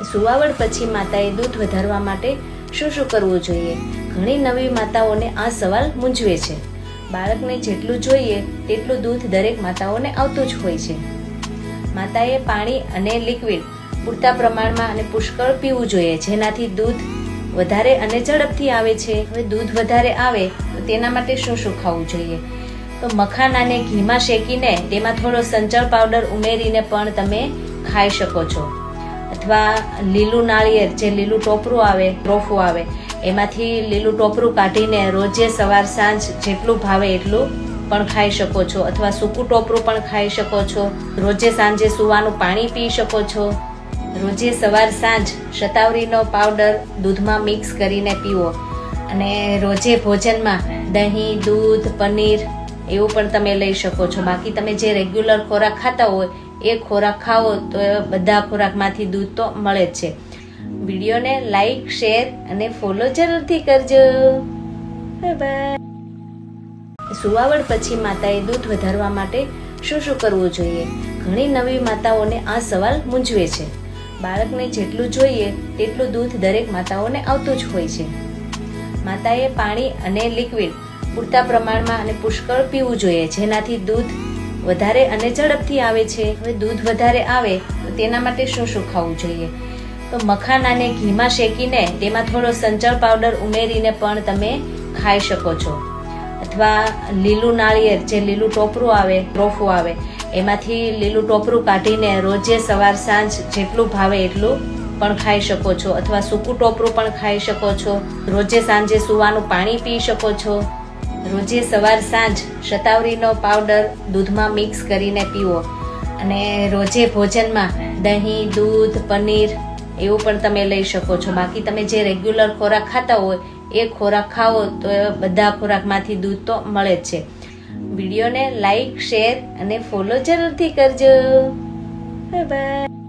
સુવાવડ પછી માતાએ દૂધ વધારવા માટે શું શું કરવું જોઈએ? ઘણી નવી માતાઓને આ સવાલ મૂંઝવે છે. બાળકને જેટલું જોઈએ, તેટલું દૂધ દરેક માતાઓને આવતું જ હોય છે. માતાએ પાણી અને લિક્વિડ પૂરતા પ્રમાણમાં અને પુષ્કળ પીવું જોઈએ, જેનાથી દૂધ વધારે અને ઝડપથી આવે છે. હવે દૂધ વધારે આવે, તો તેના માટે શું શું ખાવું જોઈએ? તો મખાનાને ઘીમાં શેકીને તેમાં થોડો સંચળ પાવડર ઉમેરીને પણ તમે ખાઈ શકો છો. અથવા લીલું નાળિયેર જે લીલું ટોપરું આવે ટોફું આવે, એમાંથી લીલું ટોપરું કાઢીને રોજે સવાર સાંજ જેટલું ભાવે એટલું પણ ખાઈ શકો છો. અથવા સૂકું ટોપરું પણ ખાઈ શકો છો. રોજે સાંજે સુવાનું પાણી પી શકો છો. રોજે સવાર સાંજ શતાવરીનો પાવડર દૂધમાં મિક્સ કરીને પીવો. અને રોજે ભોજનમાં દહીં, દૂધ, પનીર એવું પણ તમે લઈ શકો છો. બાકી તમે જે રેગ્યુલર ખોરાક ખાતા હોય, એ ખોરાક ખાઓ તો બધા ખોરાકમાંથી દૂધ તો મળે જ છે. વિડીયોને લાઈક શેર અને ફોલો જરૂરથી કરજો. સુવાવડ પછી માતાએ દૂધ વધારવા માટે શું શું કરવું જોઈએ? ઘણી નવી માતાઓને આ સવાલ મૂંઝવે છે. બાળકને જેટલું જોઈએ, તેટલું દૂધ દરેક માતાઓને આવતું જ હોય છે. માતાએ પાણી અને લિક્વિડ પૂરતા પ્રમાણમાં અને પુષ્કળ પીવું જોઈએ. જેનાથી દૂધ વધારે અને ઝડપથી આવે છે. હવે દૂધ વધારે આવે તો તેના માટે શું શું ખાવું જોઈએ? તો મખાનાને ઘીમાં શેકીને તેમાં થોડો સંચળ પાવડર ઉમેરીને પણ તમે ખાઈ શકો છો. અથવા લીલું નાળિયેર, જે લીલું ટોપરું આવે ટોફું આવે, એમાંથી લીલું ટોપરું કાઢીને રોજે સવાર સાંજ જેટલું ભાવે એટલું પણ ખાઈ શકો છો. અથવા સૂકું ટોપરું પણ ખાઈ શકો છો. રોજે સાંજે સુવાનું પાણી પી શકો છો. રોજે સવાર સાંજ શતાવરીનો પાવડર દૂધમાં મિક્સ કરીને પીવો. અને રોજે ભોજનમાં દહીં, દૂધ, પનીર એવું પણ તમે લઈ શકો છો. બાકી તમે જે રેગ્યુલર ખોરાક ખાતા હોય, એ ખોરાક ખાઓ તો બધા ખોરાકમાંથી દૂધ તો મળે જ છે. વિડીયોને લાઈક, શેર અને ફોલો જરૂરથી કરજો. બાય